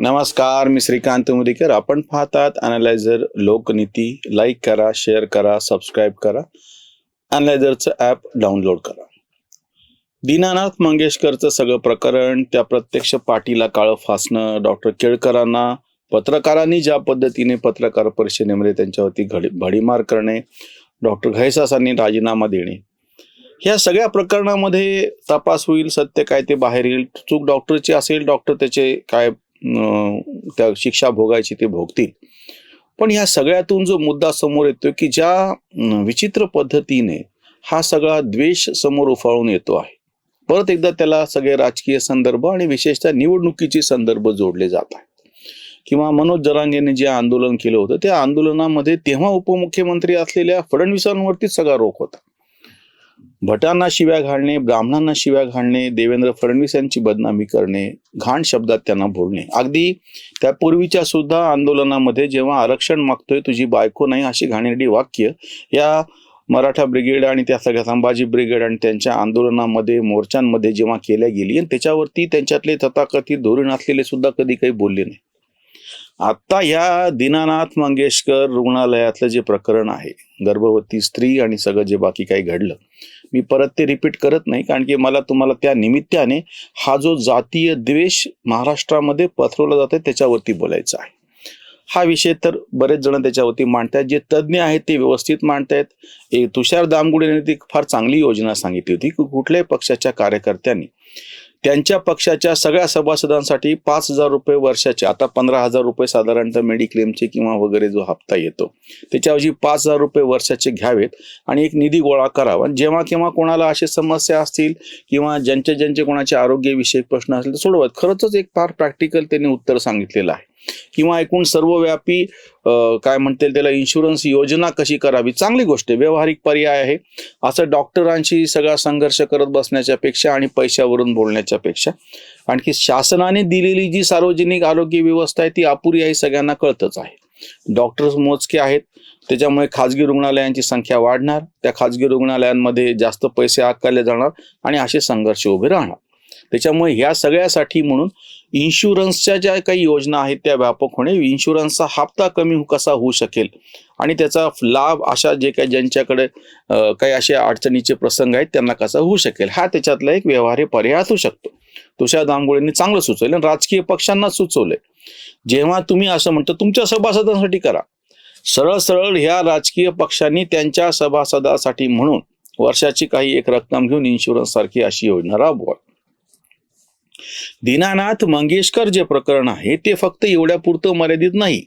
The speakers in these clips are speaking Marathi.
नमस्कार मी श्रीकांत मुदीकर आपण पाहतात अनालायझर लोकनीती. लाईक करा शेअर करा सबस्क्राईब करा. अनालायझरचं ॲप डाउनलोड करा. दीनानाथ मंगेशकरचं सगळं प्रकरण त्या प्रत्यक्ष पाटीला काळं फासणं डॉक्टर केळकरांना पत्रकारांनी ज्या पद्धतीने पत्रकार परिषदेमध्ये त्यांच्यावरती घडी भडीमार करणे डॉक्टर घैसासांनी राजीनामा देणे. ह्या सगळ्या प्रकरणामध्ये तपास होईल सत्य काय ते बाहेर येईल चूक डॉक्टरची असेल डॉक्टर त्याचे काय त्या शिक्षा भोगायची ते भोगतील. पण ह्या सगळ्यातून जो मुद्दा समोर येतो की ज्या विचित्र पद्धतीने हा सगळा द्वेष समोर उफाळून येतो आहे. परत एकदा त्याला सगळे राजकीय संदर्भ आणि विशेषतः निवडणुकीचे संदर्भ जोडले जात आहेत. किंवा मनोज जरांगेने जे आंदोलन केलं होतं त्या आंदोलनामध्ये तेव्हा उपमुख्यमंत्री असलेल्या फडणवीसांवरतीच सगळा रोख होता. भटांना शिव्या घालणे ब्राह्मणांना शिव्या घालणे देवेंद्र फडणवीस यांची बदनामी करणे घाण शब्दात त्यांना बोलणे. अगदी त्यापूर्वीच्या सुद्धा आंदोलनामध्ये जेव्हा आरक्षण मागतोय तुझी बायको नाही अशी घाणेरडी वाक्य या मराठा ब्रिगेड आणि त्या सगळ्या संभाजी ब्रिगेड आणि त्यांच्या आंदोलनामध्ये मोर्चांमध्ये जेव्हा केल्या गेली आणि त्याच्यावरती त्यांच्यातले तथाकथित धोरण असलेले सुद्धा कधी काही बोलले नाही. आता या दीनानाथ मंगेशकर रुग्णालयातलं जे प्रकरण आहे गर्भवती स्त्री आणि सगळं जे बाकी काही घडलं मी परत ते रिपीट करत नाही कारण की मला तुम्हाला त्या निमित्ताने हा जो जातीय द्वेष महाराष्ट्रामध्ये पसरवला जातोय त्याच्यावरती बोलायचा आहे. हा विषय तर बरेच जण त्याच्यावरती मांडतायत जे तज्ज्ञ आहेत ते व्यवस्थित मांडतायत. ए तुषार यांनी ती फार चांगली योजना सांगितली होती की कुठल्याही पक्षाच्या कार्यकर्त्यांनी त्यांच्या पक्षाच्या सगळ्या सभासदांसाठी पाच हजार रुपये वर्षाचे आता पंधरा हजार रुपये साधारणतः मेडिक्लेमचे किंवा वगैरे जो हप्ता येतो त्याच्याऐवजी पाच हजार रुपये वर्षाचे घ्यावेत आणि एक निधी गोळा करावा. जेव्हा केव्हा कोणाला अशी समस्या असतील किंवा ज्यांचे ज्यांचे कोणाचे आरोग्यविषयक प्रश्न असतील तर सोडवत खरंच एक फार प्रॅक्टिकल त्यांनी उत्तर सांगितलेलं आहे. किंवा एकूण सर्वव्यापी काय म्हणता येईल त्याला इन्शुरन्स योजना कशी करावी? चांगली गोष्ट आहे. व्यावहारिक पर्याय आहे. असं डॉक्टरांशी सगळा संघर्ष करत बसण्याच्या पेक्षा आणि पैशावरून बोलण्याच्या पेक्षा. आणखी शासनाने दिलेली जी सार्वजनिक आरोग्य व्यवस्था आहे ती अपुरी आहे सगळ्यांना कळतच आहे. डॉक्टर्स मोजके आहेत. त्याच्यामुळे खाजगी रुग्णालयांची संख्या वाढणार. त्या खाजगी रुग्णालयांमध्ये जास्त पैसे आकारले जाणार आणि असे संघर्ष उभे राहणार. त्याच्यामुळे ह्या सगळ्यासाठी म्हणून इन्शुरन्सच्या ज्या काही योजना आहेत त्या व्यापक होणे इन्शुरन्सचा हप्ता कमी हो-, कसा होऊ शकेल आणि त्याचा लाभ अशा जे काही ज्यांच्याकडे काही असे अडचणीचे प्रसंग आहेत त्यांना कसा होऊ शकेल? हा त्याच्यातला एक व्यवहार्य पर्याय असू शकतो. तुषार दामगोळेंनी चांगलं सुचवलं आणि राजकीय पक्षांना सुचवलंय. जेव्हा तुम्ही असं म्हणतो तुमच्या सभासदांसाठी करा. सरळ सरळ ह्या राजकीय पक्षांनी त्यांच्या सभासदासाठी म्हणून वर्षाची काही एक रक्कम घेऊन इन्शुरन्स सारखी अशी योजना राबवा. दीनानाथ मंगेशकर जे प्रकरण आहे ते फक्त एवढ्या पुरतं मर्यादित नाही.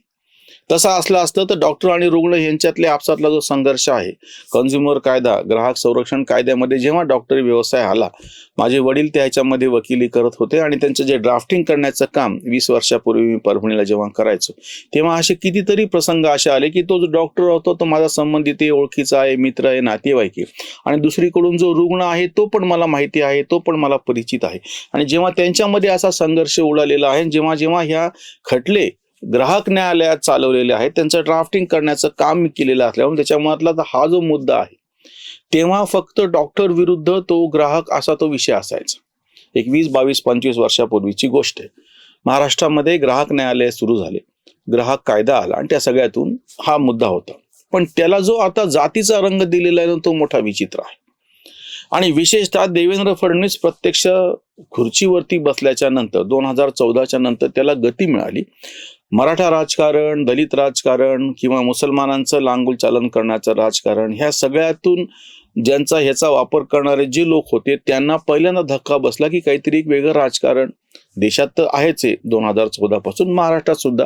तसं असलं असतं तर डॉक्टर आणि रुग्ण यांच्यातल्या आपसातला जो संघर्ष आहे कन्झ्युमर कायदा ग्राहक संरक्षण कायद्यामध्ये जेव्हा डॉक्टरी व्यवसाय आला माझे वडील त्या ह्याच्यामध्ये वकिली करत होते आणि त्यांचं जे ड्राफ्टिंग करण्याचं काम वीस वर्षापूर्वी मी परभणीला जेव्हा करायचो तेव्हा असे कितीतरी प्रसंग असे आले की तो जो डॉक्टर होतो तो माझा संबंधित आहे ओळखीचा आहे मित्र आहे नातेवाईक आहे आणि दुसरीकडून जो रुग्ण आहे तो पण मला माहिती आहे तो पण मला परिचित आहे. आणि जेव्हा त्यांच्यामध्ये असा संघर्ष उडालेला आहे जेव्हा जेव्हा ह्या खटले ग्राहक न्यायालयात चालवलेले आहेत. त्यांचं ड्राफ्टिंग करण्याचं काम मी केलेलं असल्यामुळे त्याच्यामधला हा जो मुद्दा आहे तेव्हा फक्त डॉक्टर विरुद्ध तो ग्राहक असा तो विषय असायचा. एक वीस बावीस पंचवीस वर्षापूर्वीची गोष्ट आहे. महाराष्ट्रामध्ये ग्राहक न्यायालय सुरू झाले. ग्राहक कायदा आला आणि त्या सगळ्यातून हा मुद्दा होता. पण त्याला जो आता जातीचा रंग दिलेला आहे ना, तो मोठा विचित्र आहे. आणि विशेषतः देवेंद्र फडणवीस प्रत्यक्ष खुर्चीवरती बसल्याच्या नंतर दोन हजार चौदाच्या नंतर त्याला गती मिळाली. मराठा राजकारण दलित राजकारण किंवा मुसलमानांचं लांगुल चालन करण्याचं राजकारण ह्या सगळ्यातून ज्यांचा ह्याचा वापर करणारे जे लोक होते त्यांना पहिल्यांदा धक्का बसला की काहीतरी एक वेगळं राजकारण देशात तर आहेच आहे दोन हजार चौदा पासून महाराष्ट्रात सुद्धा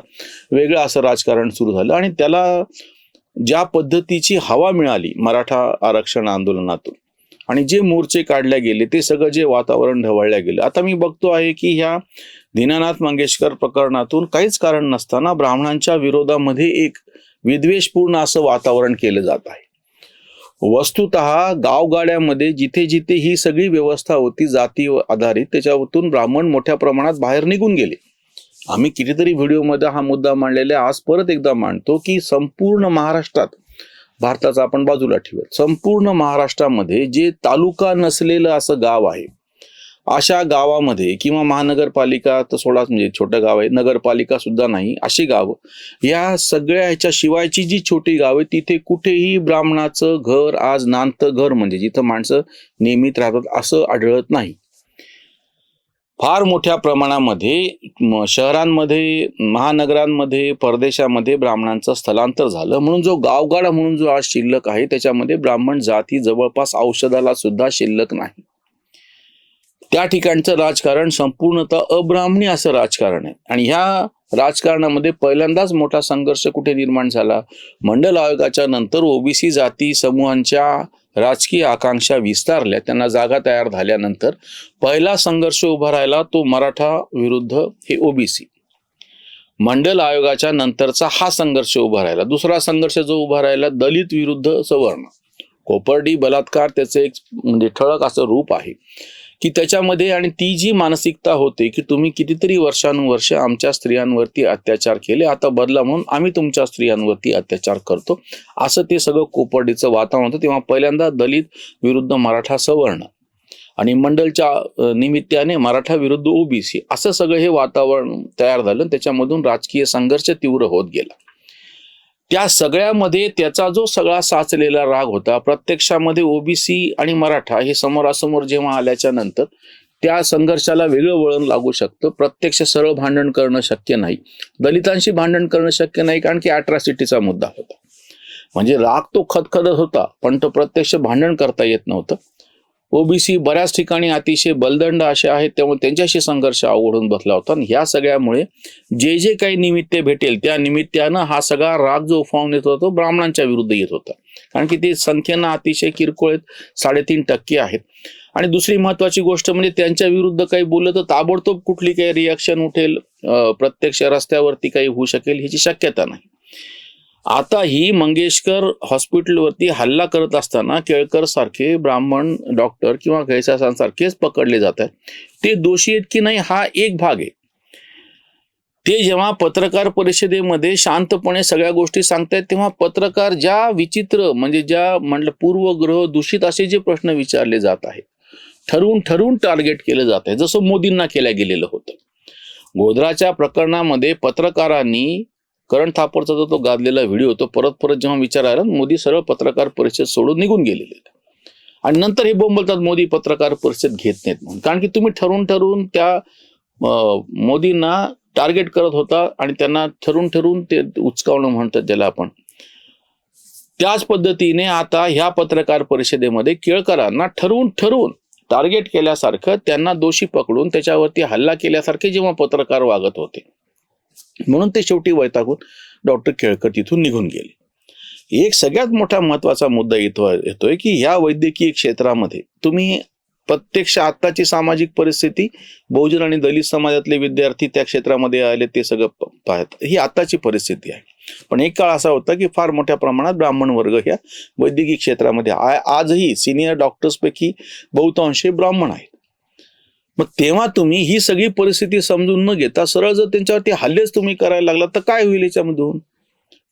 वेगळं असं राजकारण सुरू झालं आणि त्याला ज्या पद्धतीची हवा मिळाली मराठा आरक्षण आंदोलनातून आणि जे मोर्चे काढले गेले ते सगळं जे वातावरण ढवळल्या गेलं. आता मी बघतो आहे की ह्या दीनानाथ मंगेशकर प्रकरणातून काहीच कारण नसताना ब्राह्मणांच्या विरोधामध्ये एक विद्वेषपूर्ण असं वातावरण केलं जात आहे. वस्तुत गावगाड्यामध्ये जिथे जिथे ही सगळी व्यवस्था होती जाती आधारित त्याच्यातून ब्राह्मण मोठ्या प्रमाणात बाहेर निघून गेले. आम्ही कितीतरी व्हिडिओमध्ये हा मुद्दा मांडलेला आहे. आज परत एकदा मांडतो की संपूर्ण महाराष्ट्रात भारताचा आपण बाजूला ठेवूयात. संपूर्ण महाराष्ट्रामध्ये जे तालुका नसलेलं असं गाव आहे अशा गावामध्ये किंवा महानगरपालिका तर सोडाच म्हणजे छोटं गाव आहे नगरपालिका सुद्धा नाही अशी गावं या सगळ्या ह्याच्या शिवायची जी छोटी गाव आहे तिथे कुठेही ब्राह्मणाचं घर आज नांत घर म्हणजे जिथं माणसं नियमित राहतात असं आढळत नाही. फार मोठ्या प्रमाणामध्ये शहरांमध्ये महानगरांमध्ये परदेशामध्ये ब्राह्मणांचं स्थलांतर झालं. म्हणून जो गावगाडा म्हणून जो आज शिल्लक आहे त्याच्यामध्ये ब्राह्मण जाती जवळपास औषधाला सुद्धा शिल्लक नाही. त्या ठिकाणचं राजकारण संपूर्णतः अब्राह्मणी असं राजकारण आहे. आणि ह्या राजकारणामध्ये पहिल्यांदाच मोठा संघर्ष कुठे निर्माण झाला? मंडल आयोगाच्या नंतर ओबीसी जाती समूहांच्या राजकीय आकांक्षा विस्तारल्या त्यांना जागा तयार झाल्यानंतर पहिला संघर्ष उभा राहिला तो मराठा विरुद्ध हे ओबीसी. मंडल आयोगाच्या नंतरचा हा संघर्ष उभा राहिला. दुसरा संघर्ष जो उभा राहिला दलित विरुद्ध सवर्ण. कोपर्डी बलात्कार त्याचं एक म्हणजे ठळक असं रूप आहे. की त्याच्यामध्ये आणि ती जी मानसिकता होते की तुम्ही कितीतरी वर्षानुवर्ष आमच्या स्त्रियांवरती अत्याचार केले आता बदला म्हणून आम्ही तुमच्या स्त्रियांवरती अत्याचार करतो. असं ते सगळं कोपर्डीचं वातावरण होतं. तेव्हा पहिल्यांदा दलित विरुद्ध मराठा सवर्ण आणि मंडलच्या निमित्ताने मराठा विरुद्ध ओबीसी असं सगळं हे वातावरण तयार झालं त्याच्यामधून राजकीय संघर्ष तीव्र होत गेला. त्या सगळ्यामध्ये त्याचा जो सगळा साचलेला राग होता प्रत्यक्षामध्ये ओबीसी आणि मराठा हे समोरासमोर जेव्हा आल्याच्यानंतर त्या संघर्षाला वेगळं वळण लागू शकतं. प्रत्यक्ष सरळ भांडण करणं शक्य नाही. दलितांशी भांडण करणं शक्य नाही कारण की अॅट्रॉसिटीचा मुद्दा होता. म्हणजे राग तो खदखदत होता पण तो प्रत्यक्ष भांडण करता येत नव्हतं. ओबीसी बऱ्याच ठिकाणी अतिशय बलदंड असे आहेत त्यामुळे त्यांच्याशी संघर्ष अवघडून बसला होता. आणि ह्या सगळ्यामुळे जे जे काही निमित्त भेटेल त्या निमित्तानं हा सगळा राग जो उफावून येत होता तो ब्राह्मणांच्या विरुद्ध येत होता. कारण की ते संख्येनं अतिशय किरकोळ साडेतीन टक्के आहेत. आणि दुसरी महत्वाची गोष्ट म्हणजे त्यांच्या विरुद्ध काही बोललं तर ताबडतोब कुठली काही रिॲक्शन उठेल प्रत्यक्ष रस्त्यावरती काही होऊ शकेल ह्याची शक्यता नाही. आता ही मंगेशकर हॉस्पिटलवरती हल्ला करत असताना केळकर सारखे ब्राह्मण डॉक्टर किंवा गैसासांसारखेच पकडले जात आहेत. ते दोषी आहेत की नाही हा एक भाग आहे. ते जेव्हा पत्रकार परिषदेमध्ये शांतपणे सगळ्या गोष्टी सांगतायत तेव्हा पत्रकार ज्या विचित्र म्हणजे ज्या म्हणलं पूर्वग्रह दूषित असे जे प्रश्न विचारले जात आहेत ठरवून ठरवून टार्गेट केलं जात आहे जसं मोदींना केलं गेलेलं होतं. गोधराच्या प्रकरणामध्ये पत्रकारांनी करण थापरचा जो तो गाजलेला व्हिडिओ तो परत परत जेव्हा विचारायला मोदी सरळ पत्रकार परिषद सोडून निघून गेलेले आणि नंतर हे बोंबलतात मोदी पत्रकार परिषद घेत नाहीत म्हणून. कारण की तुम्ही ठरवून ठरवून त्या मोदींना टार्गेट करत होता आणि त्यांना ठरवून ठरवून ते उचकावणं म्हणतात ज्याला आपण. त्याच पद्धतीने आता ह्या पत्रकार परिषदेमध्ये केळकरांना ठरवून ठरवून टार्गेट केल्यासारखं त्यांना दोषी पकडून त्याच्यावरती हल्ला केल्यासारखे जेव्हा पत्रकार वागत होते. म्हणून ते शेवटी वैतागून डॉक्टर केळकर तिथून निघून गेले. एक सगळ्यात मोठा महत्त्वाचा मुद्दा येतो येतोय की ह्या वैद्यकीय क्षेत्रामध्ये तुम्ही प्रत्यक्ष आत्ताची सामाजिक परिस्थिती बहुजन आणि दलित समाजातले विद्यार्थी त्या क्षेत्रामध्ये आले ते सगळं पाहत. ही आत्ताची परिस्थिती आहे. पण एक काळ असा होता की फार मोठ्या प्रमाणात ब्राह्मण वर्ग ह्या वैद्यकीय क्षेत्रामध्ये आजही सिनियर डॉक्टर्सपैकी बहुतांश ब्राह्मण आहेत. मग तेव्हा तुम्ही ही सगळी परिस्थिती समजून न घेता सरळ जर त्यांच्यावरती हल्लेच तुम्ही करायला लागला तर काय होईल याच्यामधून?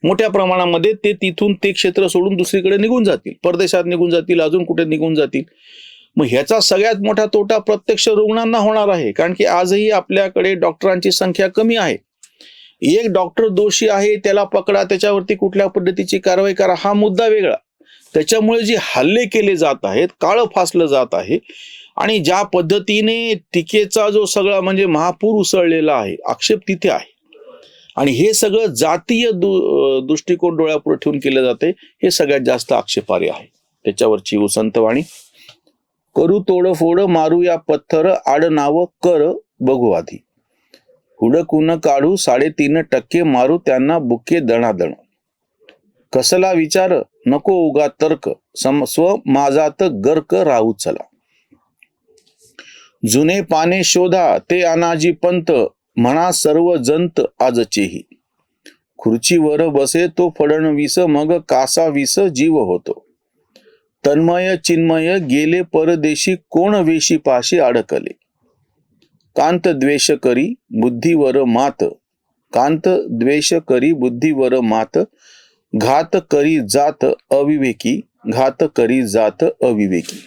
मोठ्या प्रमाणामध्ये ते तिथून ते क्षेत्र सोडून दुसरीकडे निघून जातील. परदेशात निघून जातील अजून कुठे निघून जातील. मग ह्याचा सगळ्यात मोठा तोटा प्रत्यक्ष रुग्णांना होणार आहे कारण की आजही आपल्याकडे डॉक्टरांची संख्या कमी आहे. एक डॉक्टर दोषी आहे त्याला पकडा त्याच्यावरती कुठल्या पद्धतीची कारवाई करा हा मुद्दा वेगळा. त्याच्यामुळे जे हल्ले केले जात आहेत काळं फासलं जात आहे आणि ज्या पद्धतीने टीकेचा जो सगळा म्हणजे महापूर उसळलेला आहे आक्षेप तिथे आहे. आणि हे सगळं जातीय दु दृष्टिकोन डोळ्यापुढे ठेवून केलं जाते हे सगळ्यात जास्त आक्षेपार्ह आहे. त्याच्यावरची उसंतवाणी करू तोड फोड मारू या पत्थर आड नाव कर बघू आधी. हुडकून काढू साडेतीन टक्के मारू त्यांना बुके दणादण. कसला विचार? नको उगा तर्क. सम स्व माझात गर्क राहू चला. जुने पाने शोधा ते अनाजी पंत म्हणा सर्व जंत आजचेही. खुर्चीवर बसे तो फडणवीस मग कासा विस जीव होतो. तन्मय चिन्मय गेले परदेशी कोण वेशी पाशी अडकले? कांत द्वेष करी बुद्धीवर मात. कांत द्वेष करी बुद्धीवर मात. घात करी जात अविवेकी घात करी जात अविवेकी.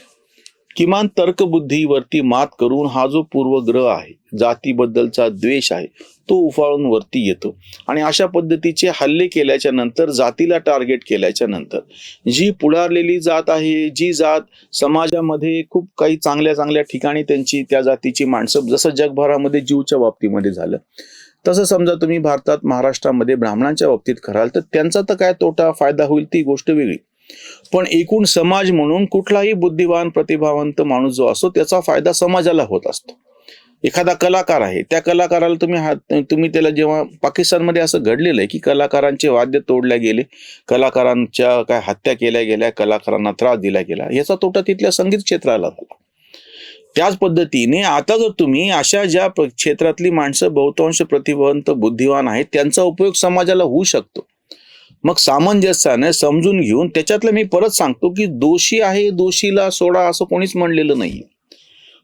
किमान तर्कबुद्धीवरती मात करून हा जो पूर्वग्रह आहे जातीबद्दलचा द्वेष आहे तो उफाळून वरती येतो. आणि अशा पद्धतीचे हल्ले केल्याच्यानंतर जातीला टार्गेट केल्याच्यानंतर जी पुढारलेली जात आहे जी जात समाजामध्ये खूप काही चांगल्या चांगल्या ठिकाणी त्यांची त्या जातीची माणसं जसं जगभरामध्ये जीवच्या बाबतीमध्ये झालं तसं समजा तुम्ही भारतात महाराष्ट्रामध्ये ब्राह्मणांच्या बाबतीत कराल तर त्यांचा तर काय तोटा फायदा होईल ती गोष्ट वेगळी. पण एकूण समाज म्हणून कुठलाही बुद्धिवान प्रतिभावंत माणूस जो असतो त्याचा फायदा समाजाला होत असतो. एखादा कलाकार आहे त्या कलाकाराला तुम्ही हात तुम्ही त्याला जेव्हा पाकिस्तानमध्ये असं घडलेलं आहे की कलाकारांचे वाद्य तोडल्या गेले कलाकारांच्या काय हत्या केल्या गेल्या कलाकारांना त्रास दिला गेला याचा तोटा तिथल्या संगीत क्षेत्राला झाला त्याच पद्धतीने आता जर तुम्ही अशा ज्या क्षेत्रातली माणसं बहुतांश प्रतिभावंत बुद्धिवान आहेत त्यांचा उपयोग समाजाला होऊ शकतो. मग सामंजस्याने समजून घेऊन त्याच्यातलं मी परत सांगतो की दोषी आहे दोषीला सोडा असं कोणीच म्हणलेलं नाही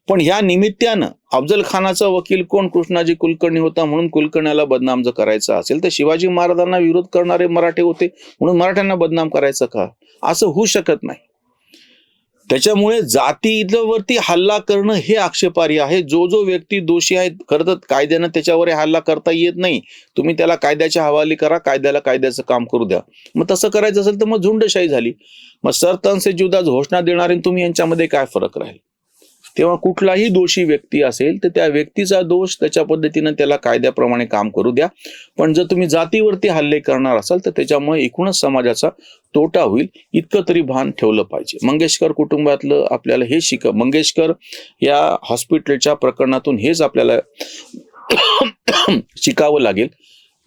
पण ह्या निमित्तानं अफजल खानाचा वकील कोण? कृष्णाजी कुलकर्णी होता म्हणून कुलकर्ण्याला बदनाम जर करायचं असेल तर शिवाजी महाराजांना विरोध करणारे मराठे होते म्हणून मराठ्यांना बदनाम करायचं का? असं होऊ शकत नाही. त्याच्यामुळे जातीवरती हल्ला करणं हे आक्षेपार्ह आहे. जो जो व्यक्ती दोषी आहे खरं तर कायद्यानं त्याच्यावर हल्ला करता येत नाही. तुम्ही त्याला कायद्याच्या हवाली करा कायद्याला कायद्याचं काम करू द्या. मग तसं करायचं असेल तर मग झुंडशाही झाली. मग सरतनसे जुदा घोषणा देणारे तुम्ही यांच्यामध्ये काय फरक राहील? तेव्हा कुठलाही दोषी व्यक्ती असेल तर त्या व्यक्तीचा दोष त्याच्या पद्धतीनं त्याला कायद्याप्रमाणे काम करू द्या. पण जर तुम्ही जातीवरती हल्ले करणार असाल तर त्याच्यामुळे एकूणच समाजाचा तोटा होईल इतकं तरी भान ठेवलं पाहिजे. मंगेशकर कुटुंबातलं आपल्याला हे शिक मंगेशकर या हॉस्पिटलच्या प्रकरणातून हेच आपल्याला शिकावं लागेल.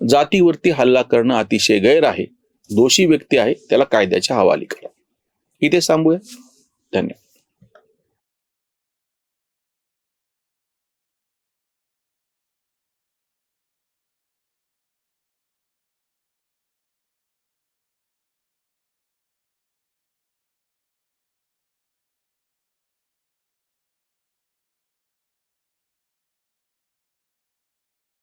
जातीवरती हल्ला करणं अतिशय गैर आहे. दोषी व्यक्ती आहे त्याला कायद्याच्या हवाली करा. इथे थांबूया. धन्यवाद.